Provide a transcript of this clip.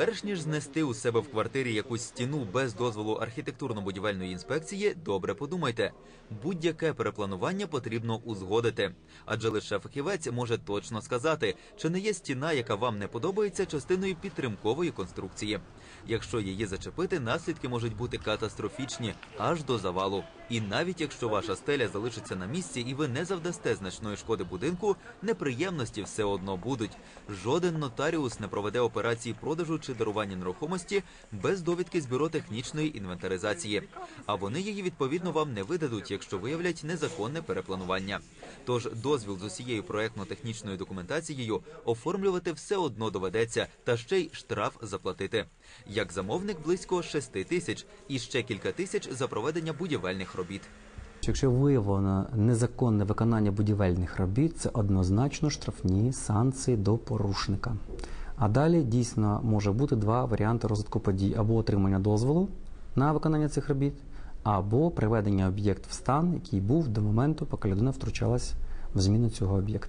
Перш ніж знести у себе в квартирі якусь стіну без дозволу архітектурно-будівельної інспекції, добре подумайте. Будь-яке перепланування потрібно узгодити, адже лише фахівець може точно сказати, чи не є стіна, яка вам не подобається, частиною підтримкової конструкції. Якщо її зачепити, наслідки можуть бути катастрофічні аж до завалу. І навіть якщо ваша стеля залишиться на місці і ви не завдасте значної шкоди будинку, неприємності все одно будуть. Жоден нотаріус не проведе операції продажу чи дарування нерухомості без довідки з бюро технічної інвентаризації. А вони її відповідно вам не видадуть, якщо виявлять незаконне перепланування. Тож дозвіл з усією проектно-технічною документацією оформлювати все одно доведеться, та ще й штраф заплатити. Як замовник близько 6 тисяч і ще кілька тисяч за проведення будівельних робіт. Якщо виявлено незаконне виконання будівельних робіт, це однозначно штрафні санкції до порушника. А далі дійсно може бути два варіанти розвитку подій: або отримання дозволу на виконання цих робіт, або приведення об'єкт в стан, який був до моменту, поки людина втручалась в зміну цього об'єкта.